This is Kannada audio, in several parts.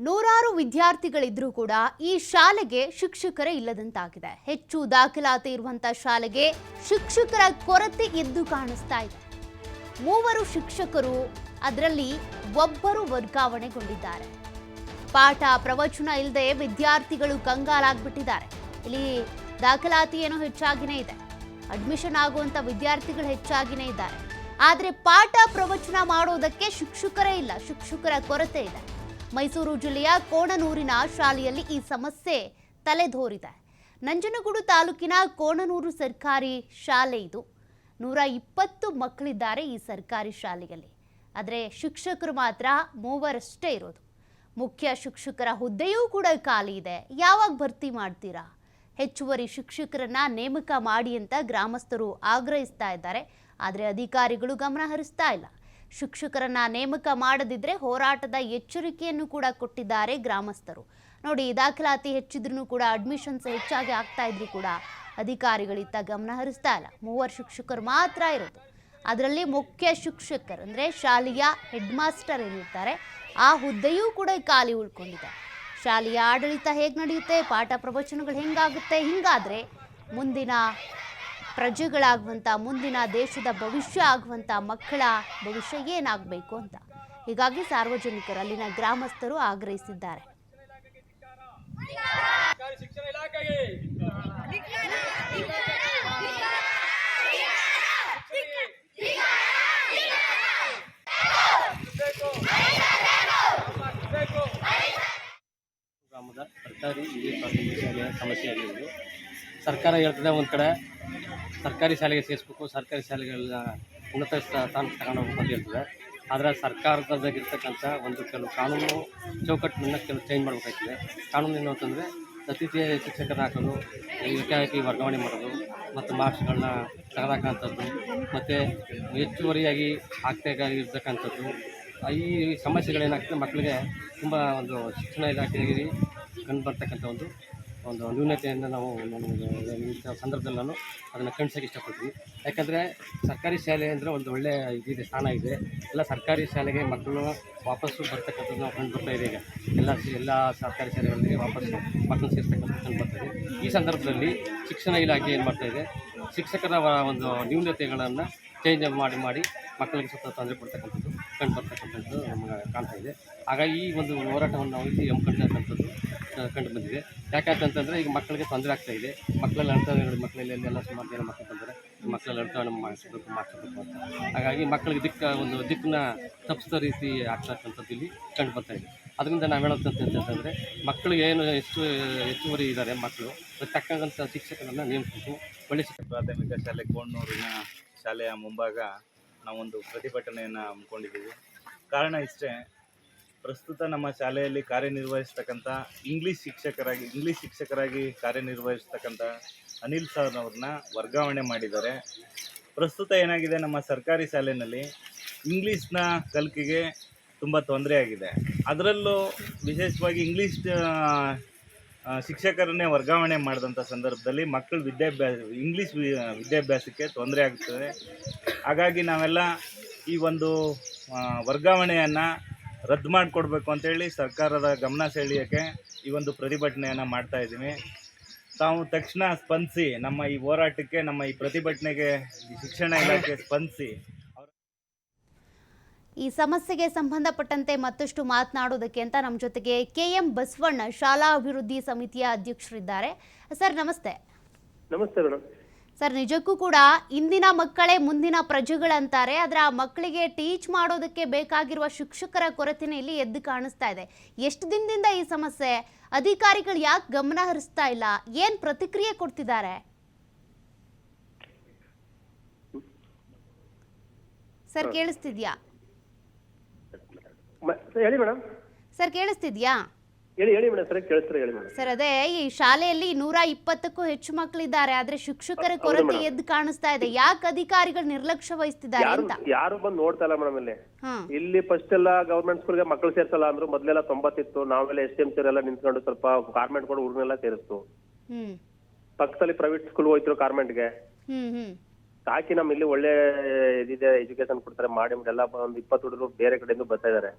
ನೂರಾರು ವಿದ್ಯಾರ್ಥಿಗಳಿದ್ರೂ ಕೂಡ ಈ ಶಾಲೆಗೆ ಶಿಕ್ಷಕರೇ ಇಲ್ಲದಂತಾಗಿದೆ. ಹೆಚ್ಚು ದಾಖಲಾತಿ ಇರುವಂತ ಶಾಲೆಗೆ ಶಿಕ್ಷಕರ ಕೊರತೆ ಎದ್ದು ಕಾಣಿಸ್ತಾ ಇದೆ. ಮೂವರು ಶಿಕ್ಷಕರು ಅದರಲ್ಲಿ ಒಬ್ಬರು ವರ್ಗಾವಣೆಗೊಂಡಿದ್ದಾರೆ. ಪಾಠ ಪ್ರವಚನ ಇಲ್ಲದೆ ವಿದ್ಯಾರ್ಥಿಗಳು ಕಂಗಾಲಾಗ್ಬಿಟ್ಟಿದ್ದಾರೆ. ಇಲ್ಲಿ ದಾಖಲಾತಿ ಏನೋ ಹೆಚ್ಚಾಗಿನೇ ಇದೆ. ಅಡ್ಮಿಷನ್ ಆಗುವಂಥ ವಿದ್ಯಾರ್ಥಿಗಳು ಹೆಚ್ಚಾಗಿನೇ ಇದ್ದಾರೆ. ಆದರೆ ಪಾಠ ಪ್ರವಚನ ಮಾಡೋದಕ್ಕೆ ಶಿಕ್ಷಕರೇ ಇಲ್ಲ. ಶಿಕ್ಷಕರ ಕೊರತೆ ಇದೆ. ಮೈಸೂರು ಜಿಲ್ಲೆಯ ಕೋಣನೂರಿನ ಶಾಲೆಯಲ್ಲಿ ಈ ಸಮಸ್ಯೆ ತಲೆದೋರಿದೆ. ನಂಜನಗೂಡು ತಾಲೂಕಿನ ಕೋಣನೂರು ಸರ್ಕಾರಿ ಶಾಲೆ ಇದು. ನೂರ ಇಪ್ಪತ್ತು ಮಕ್ಕಳಿದ್ದಾರೆ ಈ ಸರ್ಕಾರಿ ಶಾಲೆಯಲ್ಲಿ. ಆದರೆ ಶಿಕ್ಷಕರು ಮಾತ್ರ ಮೂವರಷ್ಟೇ ಇರೋದು. ಮುಖ್ಯ ಶಿಕ್ಷಕರ ಹುದ್ದೆಯೂ ಕೂಡ ಖಾಲಿ ಇದೆ. ಯಾವಾಗ ಭರ್ತಿ ಮಾಡ್ತೀರಾ? ಹೆಚ್ಚುವರಿ ಶಿಕ್ಷಕರನ್ನ ನೇಮಕ ಮಾಡಿ ಅಂತ ಗ್ರಾಮಸ್ಥರು ಆಗ್ರಹಿಸ್ತಾ ಇದ್ದಾರೆ. ಆದರೆ ಅಧಿಕಾರಿಗಳು ಗಮನ ಹರಿಸ್ತಾ ಇಲ್ಲ. ಶಿಕ್ಷಕರನ್ನ ನೇಮಕ ಮಾಡದಿದ್ರೆ ಹೋರಾಟದ ಎಚ್ಚರಿಕೆಯನ್ನು ಕೂಡ ಕೊಟ್ಟಿದ್ದಾರೆ ಗ್ರಾಮಸ್ಥರು. ನೋಡಿ ದಾಖಲಾತಿ ಹೆಚ್ಚಿದ್ರೂ ಕೂಡ ಅಡ್ಮಿಷನ್ಸ್ ಹೆಚ್ಚಾಗಿ ಆಗ್ತಾ ಇದ್ರು ಕೂಡ ಅಧಿಕಾರಿಗಳಿತ್ತ ಗಮನ ಹರಿಸ್ತಾ ಇಲ್ಲ. ಮೂವರು ಶಿಕ್ಷಕರು ಮಾತ್ರ ಇರೋದು. ಅದರಲ್ಲಿ ಮುಖ್ಯ ಶಿಕ್ಷಕರು ಅಂದರೆ ಶಾಲೆಯ ಹೆಡ್ ಮಾಸ್ಟರ್ ಏನಿರ್ತಾರೆ, ಆ ಹುದ್ದೆಯೂ ಕೂಡ ಖಾಲಿ ಉಳ್ಕೊಂಡಿದೆ. ಶಾಲೆಯ ಆಡಳಿತ ಹೇಗೆ ನಡೆಯುತ್ತೆ, ಪಾಠ ಪ್ರವಚನಗಳು ಹೆಂಗಾಗುತ್ತೆ, ಹಿಂಗಾದ್ರೆ ಮುಂದಿನ ಪ್ರಜೆಗಳಾಗುವಂಥ ಮುಂದಿನ ದೇಶದ ಭವಿಷ್ಯ ಆಗುವಂಥ ಮಕ್ಕಳ ಭವಿಷ್ಯ ಏನಾಗಬೇಕು ಅಂತ ಹೀಗಾಗಿ ಸಾರ್ವಜನಿಕರು ಅಲ್ಲಿನ ಗ್ರಾಮಸ್ಥರು ಆಗ್ರಹಿಸಿದ್ದಾರೆ. ಗ್ರಾಮದ ಸರ್ಕಾರಿ ಹಿರಿಯ ಪ್ರಾಥಮಿಕ ಶಾಲೆಯ ಸಮಸ್ಯೆ ಆಗಿರುವುದು ಸರ್ಕಾರ ಹೇಳ್ತದೆ ಒಂದು ಕಡೆ ಸರ್ಕಾರಿ ಶಾಲೆಗೆ ಸೇರಿಸ್ಬೇಕು, ಸರ್ಕಾರಿ ಶಾಲೆಗಳನ್ನ ಉನ್ನತ ಸ್ಥಾನ ಸ್ಥಾನಕ್ಕೆ ತಗೊಂಡು ಹೋಗ್ಬೇಕು ಅಂತ ಹೇಳ್ತದೆ. ಆದರೆ ಸರ್ಕಾರದಾಗಿರ್ತಕ್ಕಂಥ ಒಂದು ಕೆಲವು ಕಾನೂನು ಚೌಕಟ್ಟನ್ನು ಕೆಲವು ಚೇಂಜ್ ಮಾಡಬೇಕಾಗ್ತದೆ ಕಾನೂನು ಏನು ಅಂತಂದರೆ ಅತಿಥಿ ಶಿಕ್ಷಕರನ್ನ ಹಾಕೋದು, ಏಕಾಏಕಿ ವರ್ಗಾವಣೆ ಮಾಡೋದು, ಮತ್ತು ಮಾರ್ಕ್ಸ್ಗಳನ್ನ ತೆಗೆದಾಕಂಥದ್ದು, ಮತ್ತು ಹೆಚ್ಚುವರಿಯಾಗಿ ಆಗ್ತಾಯಿರ್ತಕ್ಕಂಥದ್ದು ಈ ಸಮಸ್ಯೆಗಳೇನಾಗ್ತದೆ, ಮಕ್ಕಳಿಗೆ ತುಂಬ ಒಂದು ಶಿಕ್ಷಣ ಇಲಾಖೆಯಲ್ಲಿ ಕಂಡು ಬರ್ತಕ್ಕಂಥ ಒಂದು ಒಂದು ನ್ಯೂನತೆಯನ್ನು ನಾವು ಇಂಥ ಸಂದರ್ಭದಲ್ಲಿ ನಾನು ಅದನ್ನು ಖಂಡಿಸೋಕೆ ಇಷ್ಟಪಡ್ತೀನಿ. ಯಾಕಂದರೆ ಸರ್ಕಾರಿ ಶಾಲೆ ಅಂದರೆ ಒಂದು ಒಳ್ಳೆಯ ಇದಿದೆ, ಸ್ಥಾನ ಇದೆ. ಎಲ್ಲ ಸರ್ಕಾರಿ ಶಾಲೆಗೆ ಮಕ್ಕಳು ವಾಪಸ್ಸು ಬರ್ತಕ್ಕಂಥದ್ದು ನಾವು ಕಂಡು ಬರ್ತಾ ಇದೆ ಈಗ ಎಲ್ಲ ಎಲ್ಲ ಸರ್ಕಾರಿ ಶಾಲೆಗಳಿಗೆ ವಾಪಸ್ಸು ಮಕ್ಕಳು ಸೇರ್ತಕ್ಕಂಥದ್ದು ಕಂಡು ಬರ್ತಾ ಇದೆ. ಈ ಸಂದರ್ಭದಲ್ಲಿ ಶಿಕ್ಷಣ ಇಲಾಖೆ ಏನು ಮಾಡ್ತಾ ಇದೆ? ಶಿಕ್ಷಕರ ಒಂದು ನ್ಯೂನತೆಗಳನ್ನು ಚೇಂಜ್ ಮಾಡಿ ಮಾಡಿ ಮಕ್ಕಳಿಗೆ ಸ್ವಲ್ಪ ತೊಂದರೆ ಕೊಡ್ತಕ್ಕಂಥದ್ದು, ಕಂಡು ಬರ್ತಕ್ಕಂಥದ್ದು ನಮಗೆ ಕಾಣ್ತಾ ಇದೆ. ಹಾಗಾಗಿ ಈ ಒಂದು ಹೋರಾಟವನ್ನು ನಾವು ಇಲ್ಲಿ ಹಮ್ಮಿಕೊಂಡಿರ್ತಕ್ಕಂಥದ್ದು ಕಂಡು ಬಂದಿದೆ. ಯಾಕಂತಂದರೆ ಈಗ ಮಕ್ಕಳಿಗೆ ತೊಂದರೆ ಆಗ್ತಾ ಇದೆ. ಮಕ್ಕಳೆಲ್ಲ ನೋಡಿ ಮಕ್ಕಳಲ್ಲಿ ಎಲ್ಲ ಸುಮಾರು ಜನ ಮಕ್ಕಳು ಬಂದರೆ ಮಕ್ಕಳೆಲ್ಲ ಅಳ್ತಾವನ್ನ ಮಾಡಿಸ್ಬೇಕು ಮಾಡಿಸ್ಬೇಕು ಅಂತ. ಹಾಗಾಗಿ ಮಕ್ಕಳಿಗೆ ದಿಕ್ಕ, ಒಂದು ದಿಕ್ಕನ್ನ ತಪ್ಪಿಸಿದ ರೀತಿ ಆಗ್ತಕ್ಕಂಥದ್ದು ಇಲ್ಲಿ ಕಂಡು ಬರ್ತಾ ಇದೆ. ಅದರಿಂದ ನಾವು ಹೇಳೋದಂತಂತಂದರೆ ಮಕ್ಕಳಿಗೆ ಏನು ಎಷ್ಟು ಹೆಚ್ಚುವರಿ ಇದ್ದಾರೆ ಮಕ್ಕಳು ಅದಕ್ಕೆ ತಕ್ಕಂಥ ಶಿಕ್ಷಕರನ್ನು ನೇಮಿಸಬೇಕು. ಒಳ್ಳೆ ಪ್ರಾಥಮಿಕ ಶಾಲೆ ಕೋಣೂರಿನ ಶಾಲೆಯ ಮುಂಭಾಗ ನಾವೊಂದು ಪ್ರತಿಭಟನೆಯನ್ನು ಹಮ್ಮಿಕೊಂಡಿದ್ದೀವಿ. ಕಾರಣ ಇಷ್ಟೇ ಪ್ರಸ್ತುತ ನಮ್ಮ ಶಾಲೆಯಲ್ಲಿ ಕಾರ್ಯನಿರ್ವಹಿಸ್ತಕ್ಕಂಥ ಇಂಗ್ಲೀಷ್ ಶಿಕ್ಷಕರಾಗಿ ಇಂಗ್ಲೀಷ್ ಶಿಕ್ಷಕರಾಗಿ ಕಾರ್ಯನಿರ್ವಹಿಸ್ತಕ್ಕಂಥ ಅನಿಲ್ ಸರ್ ಅವ್ರನ್ನ ವರ್ಗಾವಣೆ ಮಾಡಿದ್ದಾರೆ. ಪ್ರಸ್ತುತ ಏನಾಗಿದೆ, ನಮ್ಮ ಸರ್ಕಾರಿ ಶಾಲೆಯಲ್ಲಿ ಇಂಗ್ಲೀಷ್ನ ಕಲಿಕೆಗೆ ತುಂಬ ತೊಂದರೆಯಾಗಿದೆ ಅದರಲ್ಲೂ ವಿಶೇಷವಾಗಿ ಇಂಗ್ಲೀಷ್ ಶಿಕ್ಷಕರನ್ನೇ ವರ್ಗಾವಣೆ ಮಾಡಿದಂಥ ಸಂದರ್ಭದಲ್ಲಿ ಮಕ್ಕಳು ವಿದ್ಯಾಭ್ಯಾಸ ಇಂಗ್ಲೀಷ್ ವಿದ್ಯಾಭ್ಯಾಸಕ್ಕೆ ತೊಂದರೆ ಆಗ್ತದೆ. ಹಾಗಾಗಿ ನಾವೆಲ್ಲ ಈ ಒಂದು ವರ್ಗಾವಣೆಯನ್ನು ರದ್ದು ಮಾಡಿಕೊಡ್ಬೇಕು ಅಂತೇಳಿ ಸರ್ಕಾರದ ಗಮನ ಸೆಳೆಯೋಕ್ಕೆ ಈ ಒಂದು ಪ್ರತಿಭಟನೆಯನ್ನು ಮಾಡ್ತಾ ಇದ್ದೀನಿ ತಾವು ತಕ್ಷಣ ಸ್ಪಂದಿಸಿ ನಮ್ಮ ಈ ಹೋರಾಟಕ್ಕೆ ನಮ್ಮ ಈ ಪ್ರತಿಭಟನೆಗೆ ಶಿಕ್ಷಣ ಇಲಾಖೆ ಸ್ಪಂದಿಸಿ. ಈ ಸಮಸ್ಯೆಗೆ ಸಂಬಂಧಪಟ್ಟಂತೆ ಮತ್ತಷ್ಟು ಮಾತನಾಡೋದಕ್ಕೆ ಅಂತ ನಮ್ಮ ಜೊತೆಗೆ ಕೆ ಎಂ ಬಸವಣ್ಣ ಶಾಲಾ ಅಭಿವೃದ್ಧಿ ಸಮಿತಿಯ ಅಧ್ಯಕ್ಷರಿದ್ದಾರೆ. ಸರ್ ನಮಸ್ತೆ. ನಮಸ್ತೆ ಮೇಡಮ್. ಸರ್ ನಿಜಕ್ಕೂ ಕೂಡ ಇಂದಿನ ಮಕ್ಕಳೇ ಮುಂದಿನ ಪ್ರಜೆಗಳಂತಾರೆ. ಆದರೆ ಆ ಮಕ್ಕಳಿಗೆ ಟೀಚ್ ಮಾಡೋದಕ್ಕೆ ಬೇಕಾಗಿರುವ ಶಿಕ್ಷಕರ ಕೊರತೆನೇ ಇಲ್ಲಿ ಎದ್ದು ಕಾಣಿಸ್ತಾ ಇದೆ. ಎಷ್ಟು ದಿನದಿಂದ ಈ ಸಮಸ್ಯೆ? ಅಧಿಕಾರಿಗಳು ಯಾಕೆ ಗಮನ ಹರಿಸ್ತಾ ಇಲ್ಲ? ಏನ್ ಪ್ರತಿಕ್ರಿಯೆ ಕೊಡ್ತಿದ್ದಾರೆ? ಸರ್ ಕೇಳಿಸ್ತಿದ್ಯಾ? ಸರ್, ಕೇಳಿಸ್ತಿದ್ಯಾ? ಹೇಳಿ ಹೇಳಿ ಮೇಡಮ್ ಸರಿ ಕೇಳಿಸ್ತಾರೆ ಹೇಳಿ ಮೇಡಮ್. ಸರ್ ಅದೇ ಈ ಶಾಲೆಯಲ್ಲಿ ನೂರ ಇಪ್ಪತ್ತಕ್ಕೂ ಹೆಚ್ಚು ಮಕ್ಕಳಿದ್ದಾರೆ ಆದ್ರೆ ಶಿಕ್ಷಕರ ಕೊರತೆ. ಎದ್ದು ಕಾಣಿಸ್ತಾ ಇದೆ. ಯಾಕೆ ಅಧಿಕಾರಿಗಳು ನಿರ್ಲಕ್ಷ್ಯ ವಹಿಸ್ತಿದ್ದಾರೆ ಯಾರು ಅಂತ? ಯಾರು ಬಂದು ನೋಡ್ತಾ ಇಲ್ಲ ಮೇಡಮ್ ಇಲ್ಲಿ. ಹ್ಮ್ ಇಲ್ಲಿ ಫಸ್ಟ್ ಎಲ್ಲ ಗವರ್ಮೆಂಟ್ ಸ್ಕೂಲ್ಗೆ ಮಕ್ಕಳು ಸೇರ್ಸಲ್ಲ ಅಂದ್ರು ಮೊದ್ಲೆಲ್ಲ ತೊಂಬತ್ತಿತ್ತು. ನಾವೆಲ್ಲ ಎಸ್ ಟಿ ಎಂ ಎಲ್ಲ ನಿಂತ್ಕೊಂಡು ಸ್ವಲ್ಪ ಕಾರ್ಮೆಂಟ್ ಕೂಡ ಹುಡುಗನೆಲ್ಲ ಸೇರಿಸ್ತು. ಹ್ಮ್. ಪಕ್ಕದಲ್ಲಿ ಪ್ರೈವೇಟ್ ಸ್ಕೂಲ್ ಹೋಯ್ತು ಕಾರ್ಮೆಂಟ್ಗೆ ಗೆ. ಹ್ಮ್ ಸಾಕಿ ನಮ್ಮ ಇಲ್ಲಿ ಒಳ್ಳೆ ಇದಿದೆ ಎಜುಕೇಶನ್ ಕೊಡ್ತಾರೆ. ಮಾಡಿ ಎಲ್ಲ ಒಂದು ಇಪ್ಪತ್ತು ಹುಡುಗರು ಬೇರೆ ಕಡೆಯಿಂದ ಬರ್ತಾ ಇದಾರೆ.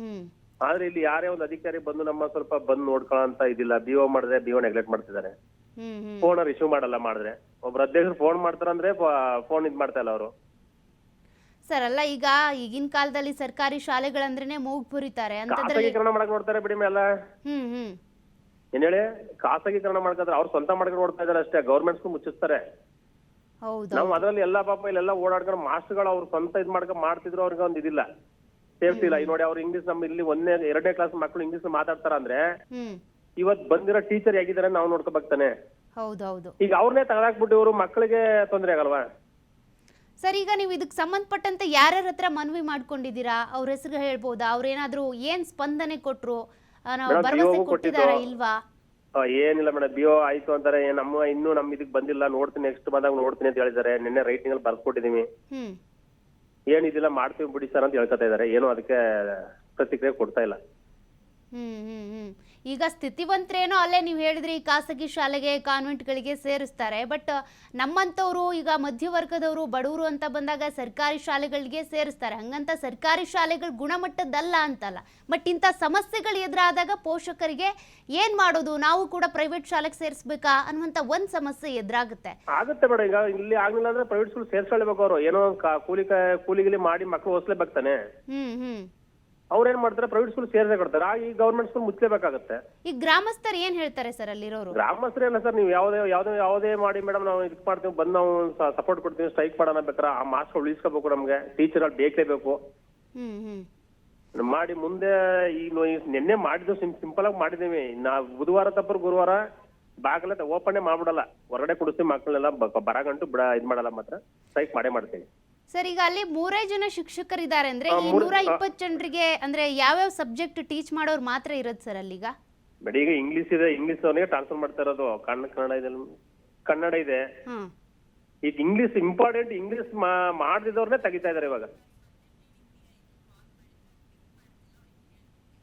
ಹ್ಮ್. ಆದ್ರೆ ಇಲ್ಲಿ ಯಾರೇ ಒಂದು ಅಧಿಕಾರಿ ಬಂದು ನಮ್ಮ ಸ್ವಲ್ಪ ಬಂದು ನೋಡ್ಕೊಳ್ಳೋ ಅಂತ ಇದಿಲ್ಲ. ಬಿ ಒ ಮಾಡಿದ್ರೆ ಬಿ ಓ ನೆಗ್ಲೆಕ್ಟ್ ಮಾಡ್ತಿದ್ದಾರೆ. ಹ್ಮ್ ಅವ್ರು ಫೋನ್ ರಿಸೀವ್ ಮಾಡಲ್ಲ ಮಾಡಿದ್ರೆ. ಒಬ್ರು ಅಧ್ಯಕ್ಷರು ಫೋನ್ ಮಾಡ್ತಾರಂದ್ರೆ ಫೋನ್ ಇದ್ ಮಾಡ್ತಾ ಇಲ್ಲ ಅವರು. ಸರ್ ಅಲ್ಲ ಈಗ ಈಗಿನ ಕಾಲದಲ್ಲಿ ಸರ್ಕಾರಿ ಶಾಲೆಗಳಂದ್ರೆ ಮೂಗ್ ಬುರಿತಾರೆ ಅಂತದ್ರಲ್ಲಿ ಖಾಸಗೀಕರಣ ಮಾಡಕ್ ನೋಡ್ತಾರೆ ಬಿಡಿ ಮೇಲೆ. ಏನ್ ಹೇಳಿ? ಖಾಸಗೀಕರಣ ಮಾಡ್ಕಂದ್ರೆ ಅವ್ರು ಸ್ವಂತ ಮಾಡ್ಕೊಂಡು ನೋಡ್ತಾ ಇದಾರೆ ಅಷ್ಟೇ. ಗೌರ್ಮೆಂಟ್ಸ್ ಮುಚ್ಚಿಸ್ತಾರೆ. ಹೌದು. ನಾವು ಅದ್ರಲ್ಲಿ ಎಲ್ಲಾ ಪಾಪ ಇಲ್ಲೆಲ್ಲ ಓಡಾಡ್ಕೊಂಡು ಮಾಸ್ಟರ್ಗಳು ಅವ್ರು ಸ್ವಂತ ಇದ್ ಮಾಡ್ಕೊಂಡು ಮಾಡ್ತಿದ್ರು ಅವ್ರಿಗೆ ಒಂದ್ ಇದಿಲ್ಲ. ಸೇಫ್ಟಿ ಇಲ್ಲ ಈಗ ನೋಡಿ ಅವ್ರು ಇಂಗ್ಲಿಷ್ ನಮ್ಮ ಇಲ್ಲಿ ಒಂದನೇ ಎರಡನೇ ಕ್ಲಾಸ್ ಮಕ್ಕಳು ಇಂಗ್ಲಿಷ್ ಮಾತಾಡ್ತಾರ ಅಂದ್ರೆ ಹ್ಮ್. ಇವತ್ ಬಂದಿರೋ ಟೀಚರ್ ಹೇಗಿದ್ದಾರೆ ನಾವು ನೋಡ್ಕೋಬೇಕಾನೆ ಹೌದೌದು. ಈಗ ಅವ್ರನ್ನೇ ತಗದಾಕ್ಬಿಟ್ಟು ಇವರು ಮಕ್ಕಳಿಗೆ ತೊಂದರೆ ಆಗಲ್ವಾ? ಸರ್ ಈಗ ನೀವು ಇದಕ್ಕೆ ಸಂಬಂಧಪಟ್ಟಂತೆ ಯಾರ್ಯಾರ ಹತ್ರ ಮನವಿ ಮಾಡ್ಕೊಂಡಿದ್ದೀರಾ? ಅವ್ರ ಹೆಸರು ಹೇಳ್ಬೋದಾ? ಅವ್ರೇನಾದ್ರೂ ಏನ್ ಸ್ಪಂದನೆ ಕೊಟ್ರು? ಆ, ನಾವು ಭರವಸೆ ಕೊಟ್ಟಿದ್ದು. ಇಲ್ವಾ? ಆ, ಏನಿಲ್ಲ ಮೇಡಮ್ ಬಿಒ ಆಯ್ತು ಅಂತಾರೆ. ಏ, ನಮ್ಮ ಇನ್ನೂ ನಮ್ ಇದಕ್ ಬಂದಿಲ್ಲ. ನೋಡ್ತೀನಿ ನೆಕ್ಸ್ಟ್ ಬಂದಾಗ ನೋಡ್ತೀನಿ ಅಂತ ಹೇಳಿದ್ದಾರೆ. ನಿನ್ನೆ ರೈಟಿಂಗ್ ಅಲ್ಲಿ ಬರ್ಕೊಟ್ಟಿದೀವಿ ಹ್ಮ್. ಏನಿದಿಲ್ಲ ಮಾಡ್ತೀವಿ ಬಿಡಿ ಸರ್ ಅಂತ ಹೇಳ್ಕೊತಾ ಇದಾರೆ ಏನು ಅದಕ್ಕೆ ಪ್ರತಿಕ್ರಿಯೆ ಕೊಡ್ತಾ ಇಲ್ಲ. ಈಗ ಸ್ಥಿತಿವಂತರೇನೋ ಅಲ್ಲೇ ನೀವು ಹೇಳಿದ್ರಿ ಖಾಸಗಿ ಶಾಲೆಗೆ ಕಾನ್ವೆಂಟ್ಗಳಿಗೆ ಸೇರಿಸ್ತಾರೆ. ಬಟ್ ನಮ್ಮಂಥವ್ರು ಈಗ ಮಧ್ಯವರ್ಗದವರು ಬಡವರು ಅಂತ ಬಂದಾಗ ಸರ್ಕಾರಿ ಶಾಲೆಗಳಿಗೆ ಸೇರಿಸ್ತಾರೆ. ಹಂಗಂತ ಸರ್ಕಾರಿ ಶಾಲೆಗಳು ಗುಣಮಟ್ಟದ್ದಲ್ಲ ಅಂತಲ್ಲ. ಬಟ್ ಇಂಥ ಸಮಸ್ಯೆಗಳು ಎದುರಾದಾಗ ಪೋಷಕರಿಗೆ ಏನ್ ಮಾಡೋದು? ನಾವು ಕೂಡ ಪ್ರೈವೇಟ್ ಶಾಲೆಗೆ ಸೇರಿಸ್ಬೇಕಾ? ಅನ್ನುವಂಥ ಒಂದ್ ಸಮಸ್ಯೆ ಎದುರಾಗುತ್ತೆ. ಆಗುತ್ತೆ ಮೇಡಮ್ ಈಗ ಇಲ್ಲಿ ಆಗ್ಲಿಲ್ಲ ಅಂದ್ರೆ ಪ್ರೈವೇಟ್ ಸ್ಕೂಲ್ ಸೇರ್ಸ್ಕೊಳ್ಬೇಕು ಅವರು. ಏನೋ ಕೂಲಿ ಕೂಲಿಗಿಲಿ ಮಾಡಿ ಮಕ್ಕಳು ಓದಿಸ್ಲೇಬೇಕು ತಾನೆ. ಹ್ಮ್ ಹ್ಮ್. ಅವ್ರು ಏನ್ ಮಾಡ್ತಾರೆ? ಪ್ರೈವೇಟ್ ಸ್ಕೂಲ್ ಸೇರ್ಸೇ ಕೊಡ್ತಾರೆ. ಆ ಈ ಗೌರ್ಮೆಂಟ್ ಸ್ಕೂಲ್ ಮುಚ್ಚಲೇಬೇಕಾಗುತ್ತೆ. ಈ ಗ್ರಾಮಸ್ಥರು ಏನ್ ಹೇಳ್ತಾರೆ ಸರ್ ಅಲ್ಲಿರೋರು? ಗ್ರಾಮಸ್ಥರು ಏನ ಸರ್ ನೀವು ಯಾವ್ದೇ ಯಾವ್ದೇ ಯಾವ್ದೇ ಮಾಡಿ ಮೇಡಮ್ ನಾವು ಇದಕ್ ಮಾಡ್ತೀವಿ. ಬಂದು ನಾವು ಸಪೋರ್ಟ್ ಕೊಡ್ತೀವಿ ಸ್ಟ್ರೈಕ್ ಮಾಡೋಣ ಬೇಕಾರೆ ಆ ಮಾಸ್ಕ್ ಉಳಿಸ್ಕೋಬೇಕು ನಮ್ಗೆ. ಟೀಚರ್ ಅಲ್ಲಿ ಬೇಕೇಬೇಕು ಹ್ಮ್ ಹ್ಮ್. ಮಾಡಿ ಮುಂದೆ ಈಗ ನಿನ್ನೆ ಮಾಡಿದ್ದು ಸಿಂಪಲ್ ಆಗಿ ಮಾಡಿದೀವಿ. ನಾ ಬುಧವಾರ ತಪ್ಪರು ಗುರುವಾರ ಬಾಗಿಲ ಓಪನ್ ಮಾಡ್ಬಿಡಲ್ಲ. ಹೊರಗಡೆ ಕುಡಿಸ್ತೀವಿ ಮಕ್ಕಳನ್ನೆಲ್ಲ ಬರಗಂಟು ಬಿಡ ಇದ್ ಮಾಡಲ್ಲ ಮಾತ್ರ. ಸ್ಟ್ರೈಕ್ ಮಾಡೇ ಮಾಡ್ತೀವಿ. ಸರ್ ಈಗ ಅಲ್ಲಿ ಮೂರೇ ಜನ ಶಿಕ್ಷಕರಿದ್ದಾರೆ ಅಂದ್ರೆ ಈ ನೂರ. ಇಪ್ಪತ್ತು ಜನರಿಗೆ ಅಂದ್ರೆ ಯಾವ್ಯಾವ ಸಬ್ಜೆಕ್ಟ್ ಟೀಚ್ ಮಾಡೋರು ಮಾತ್ರ ಇರೋದು ಸರ್ ಅಲ್ಲಿಗ ಬಟ್ ಈಗ ಇಂಗ್ಲಿಷ್ ಇದೆ ಇಂಗ್ಲಿಷ್ ಅವನಿಗೆ ಟ್ರಾನ್ಸ್ಫರ್ ಮಾಡ್ತಾ ಇರೋದು. ಕನ್ನಡ ಕನ್ನಡ ಇದೆ ಕನ್ನಡ ಇದೆ. ಈಗ ಇಂಗ್ಲಿಷ್ ಇಂಪಾರ್ಟೆಂಟ್ ಇಂಗ್ಲಿಷ್ ಮಾಡದಿದ್ದವ್ರನ್ನೇ ತೆಗಿತಾ ಇದಾರೆ ಇವಾಗ.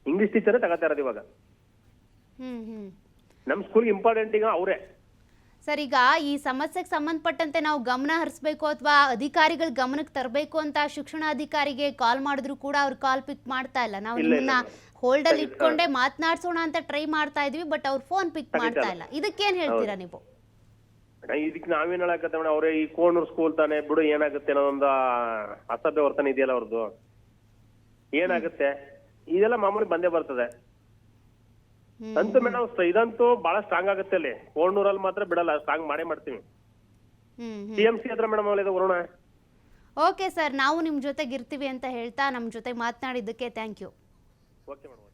ಇಂಗ್ಲಿಷ್ ಟೀಚರ್ ತಗೋತಾ ಇರೋದು ಇವಾಗ. ನಮ್ ಸ್ಕೂಲ್ ಇಂಪಾರ್ಟೆಂಟ್ ಈಗ ಅವರೇ. ಸರ್ ಈಗ ಈ ಸಮಸ್ಯೆಗೆ ಸಂಬಂಧಪಟ್ಟಂತೆ ನಾವು ಗಮನ ಹರಿಸ್ಬೇಕು ಅಥವಾ ಅಧಿಕಾರಿಗಳ ಗಮನಕ್ಕೆ ತರಬೇಕು ಅಂತ ಶಿಕ್ಷಣಾಧಿಕಾರಿಗೆ ಕಾಲ್ ಮಾಡಿದ್ರು ಕೂಡ ಅವ್ರು ಕಾಲ್ ಪಿಕ್ ಮಾಡ್ತಾ ಇಲ್ಲ. ನಾವು ನಿಮ್ಮನ್ನ ಹೋಲ್ಡ್ ಅಲ್ಲಿ ಇಟ್ಕೊಂಡೆ ಮಾತನಾಡ್ಸೋಣ ಅಂತ ಟ್ರೈ ಮಾಡ್ತಾ ಇದೀವಿ ಬಟ್ ಅವ್ರು ಫೋನ್ ಪಿಕ್ ಮಾಡ್ತಾ ಇಲ್ಲ. ಇದಕ್ಕೆ ಇದಕ್ಕೇನ್ ಹೇಳ್ತೀರಾ ನೀವು? ಇದಕ್ಕೆ ನಾವೇನ್ ಹೇಳಕತ್ತೆ ಮೇಡಮ್ ಅವ್ರೆ ಈ ಕೋಣೂರ್ ಸ್ಕೂಲ್ ತಾನೆ ಬಿಡು ಏನಾಗುತ್ತೆ ಅನ್ನೋದೊಂದು ಅಸಭ್ಯ ವರ್ತನೆ ಇದೆಯಲ್ಲ ಅವ್ರದ್ದು. ಏನಾಗುತ್ತೆ? ಇದೆಲ್ಲ ಮಾಮೂಲಿ ಬಂದೇ ಬರ್ತದೆ. ಅಂತೂ ಮೇಡಮ್ ಇದಂತೂ ಬಹಳ ಸ್ಟ್ರಾಂಗ್ ಆಗುತ್ತೆ ಅಲ್ಲಿ. ಕೋಣೂರಲ್ಲಿ ಮಾತ್ರ ಬಿಡಲ್ಲ ಸ್ಟ್ರಾಂಗ್ ಮಾಡೇ ಮಾಡ್ತೀವಿ. ಹತ್ರ ಮೇಡಮ್ ಅಲ್ಲಿ ವರುಣ. ಓಕೆ ಸರ್ ನಾವು ನಿಮ್ಮ ಜೊತೆಗೆ ಇರ್ತೀವಿ ಅಂತ ಹೇಳ್ತಾ ನಮ್ಮ ಜೊತೆ ಮಾತನಾಡಿದ್ದಕ್ಕೆ ಥ್ಯಾಂಕ್ ಯು ಓಕೆ ಮೇಡಮ್